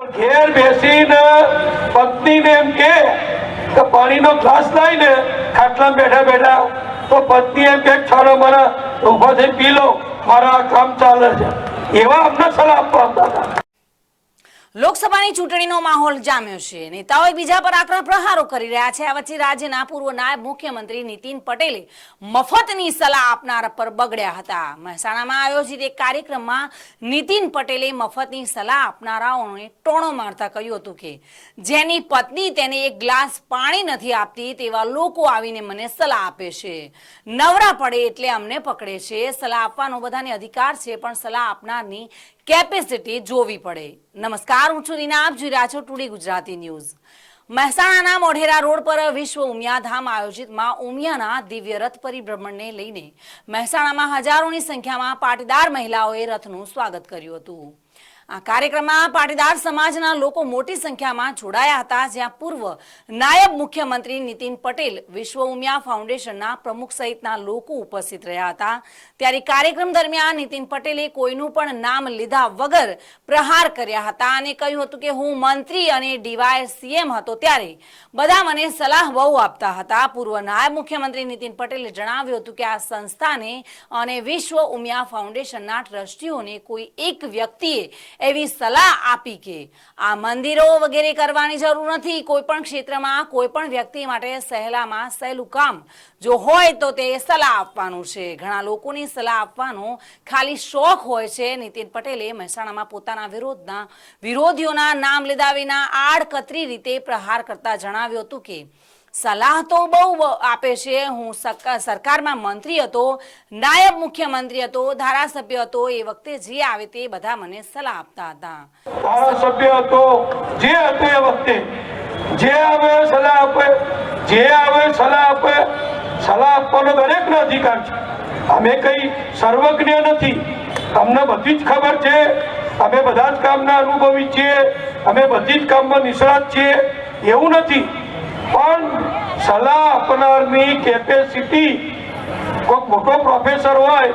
ઘેર બેસીને પત્નીને એમ કે પાણીનો ગ્લાસ લાવીને ખાટલા બેઠા બેઠા તો પત્ની એમ કે છોડો મારા ઊભા થઈ પી લો. મારા કામ ચાલે છે. એવા અમને સલાહ આપવા લોકસભાની ચૂંટણીનો માહોલ જામ્યો છે. નેતાઓ બીજા પર આકરા પ્રહારો કરી રહ્યા છે. આ વચ્ચે રાજ્યના પૂર્વ નાયબ મુખ્યમંત્રી નીતિન પટેલે મફતની સલાહ આપનાર પર બગડ્યા હતા. મહેસાણામાં આયોજિત એક કાર્યક્રમમાં નીતિન પટેલે મફતની સલાહ આપનારાઓને ટોણો મારતા કહ્યું હતું કે, જેની પત્ની તેને એક ગ્લાસ પાણી નથી આપતી, તેવા લોકો આવીને મને સલાહ આપે છે. નવરા પડે એટલે અમને પકડે છે. સલાહ આપવાનો બધાને અધિકાર છે, પણ સલાહ આપનારની કેપેસિટી જોવી પડે. નમસ્કાર, હું છું રીના. આપ જોઈ રહ્યા છો ટુડે ગુજરાતી ન્યૂઝ. મહેસાણાના મોઢેરા રોડ પર વિશ્વ ઉમિયાધામ આયોજિતમાં ઉમિયાના દિવ્ય રથ પરિભ્રમણને લઈને મહેસાણામાં હજારોની સંખ્યામાં પાટીદાર મહિલાઓએ રથનું સ્વાગત કર્યું હતું. આ કાર્યક્રમમાં પાટીદાર સમાજના લોકો મોટી સંખ્યામાં જોડાયા હતા, જ્યાં પૂર્વ નાયબ મુખ્યમંત્રી નીતિન પટેલ, વિશ્વ ઉમિયા ફાઉન્ડેશનના પ્રમુખ સહિતના લોકો ઉપસ્થિત રહ્યા હતા. ત્યારે કાર્યક્રમ દરમિયાન નીતિન પટેલે કોઈનું પણ નામ લીધા વગર પ્રહાર કર્યા હતા અને કહ્યું હતું કે હું મંત્રી અને ડીવાય સીએમ હતો ત્યારે બધા મને સલાહ બહુ આપતા હતા. પૂર્વ નાયબ મુખ્યમંત્રી નીતિન પટેલે જણાવ્યું હતું કે આ સંસ્થાને અને વિશ્વ ઉમિયા ફાઉન્ડેશનના ટ્રસ્ટીઓને કોઈ એક વ્યક્તિએ એવી સલાહ આપી કે આ મંદિરો વગેરે કરવાની જરૂર નથી. કોઈ પણ ક્ષેત્રમાં, કોઈ પણ વ્યક્તિ માટે સહેલામાં સહેલું કામ જો હોય તો તે સલાહ આપવાનું છે. ઘણા લોકોની સલાહ આપવાનો ખાલી શોખ હોય છે. નીતિન પટેલે મહેસાણામાં પોતાના વિરોધના, વિરોધીઓના નામ લીધા વિના આડકતરી રીતે પ્રહાર કરતા જણાવ્યું હતું કે સલાહ તો બહુ આપે છે. હું સરકારમાં મંત્રી હતો, નાયબ મુખ્યમંત્રી હતો, ધારાસભ્ય હતો, એ વખતે જે આવે તે બધા મને સલાહ આપતા હતા. ધારાસભ્ય હતો, જે હતો એ વખતે. જે આવે સલાહ આપે, જે આવે સલાહ આપે. સલાહ આપવાનો દરેકનો અધિકાર છે. અમે કઈ સર્વજ્ઞ નથી. અમને બધી જ ખબર છે. અમે બધા જ કામના અનુભવી છીએ. અમે બધી જ કામમાં નિષ્ણાત છીએ. એવું નથી. પણ સલાહ આપનારની કેપેસિટી કોઈક મોટો પ્રોફેસર હોય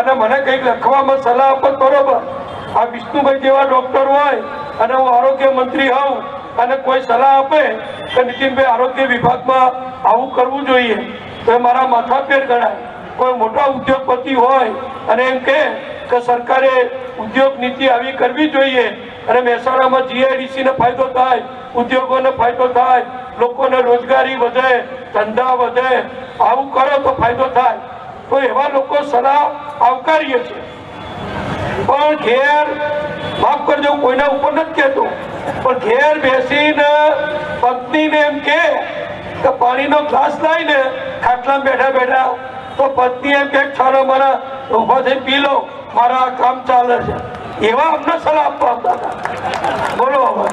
અને મને કંઈક લખવામાં સલાહ આપત બરોબર. આ વિષ્ણુભાઈ જેવા ડોક્ટર હોય અને હું આરોગ્ય મંત્રી હોઉં અને કોઈ સલાહ આપે કે નીતિનભાઈ આરોગ્ય વિભાગમાં આવું કરવું જોઈએ. તો મારા માથા પેર ગણાય. કોઈ મોટા ઉદ્યોગપતિ હોય અને એમ કહે કે સરકારે ઉદ્યોગ નીતિ આવી કરવી જોઈએ અને મહેસાણામાં જીઆઈડીસી ને ફાયદો થાય, ઉદ્યોગોને ફાયદો થાય, લોકોને રોજગારી વધે, ધંધા વધે, આવું કરો તો ફાયદો થાય. તો એવા લોકો સલાહ આવકારીએ છે પણ ઘેર, માફ કરજો કોઈના ઉપર નથી કહેતો, પણ ઘેર બેસીને પત્નીને એમ કે પાણીનો ગ્લાસ લાવીને ખાટલામાં બેઠા બેઠા, તો પત્ની એમ કે છાનો મારા ઊભા થઈ પી લો. મારા કામ ચાલે છે. એવા અમને સલાહ આપવા આવતા હતા. બોલો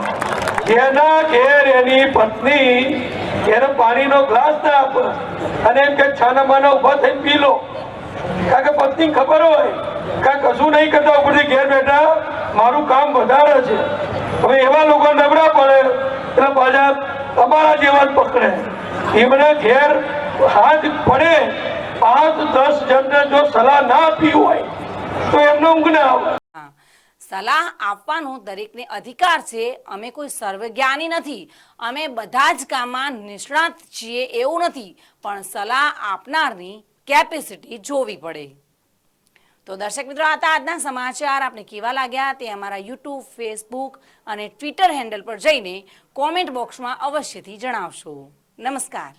એના ઘેર એની પત્ની, એને પાણીનો ગ્લાસ ના આપે. અને એમ કે છાના માના ઊભા થઈને પી લો. કારણ કે પત્ની ખબર હોય. કે કશું નહીં કરતા ઉપરથી ઘેર બેઠા મારું કામ વધારે છે. હવે એવા લોકો નબળા પડે, એટલે પાછા તમારા જેવા જ પકડે. એમને ઘેર હાથ પડે. પાંચ દસ જણને જો સલાહ ના આપી હોય સલાહ આપવાનો દરેકને અધિકાર છે. અમે કોઈ સર્વજ્ઞાની નથી. અમે બધા જ કામમાં નિષ્ણાત છીએ એવું નથી. પણ સલાહ આપનારની કેપેસિટી જોવી પડે. તો દર્શક મિત્રો, આ હતા આજના સમાચાર. આપને કેવા લાગ્યા તે અમારા યુટ્યુબ ફેસબુક અને ટ્વિટર હેન્ડલ પર જઈને કોમેન્ટ બોક્સમાં અવશ્યથી જણાવશો. નમસ્કાર.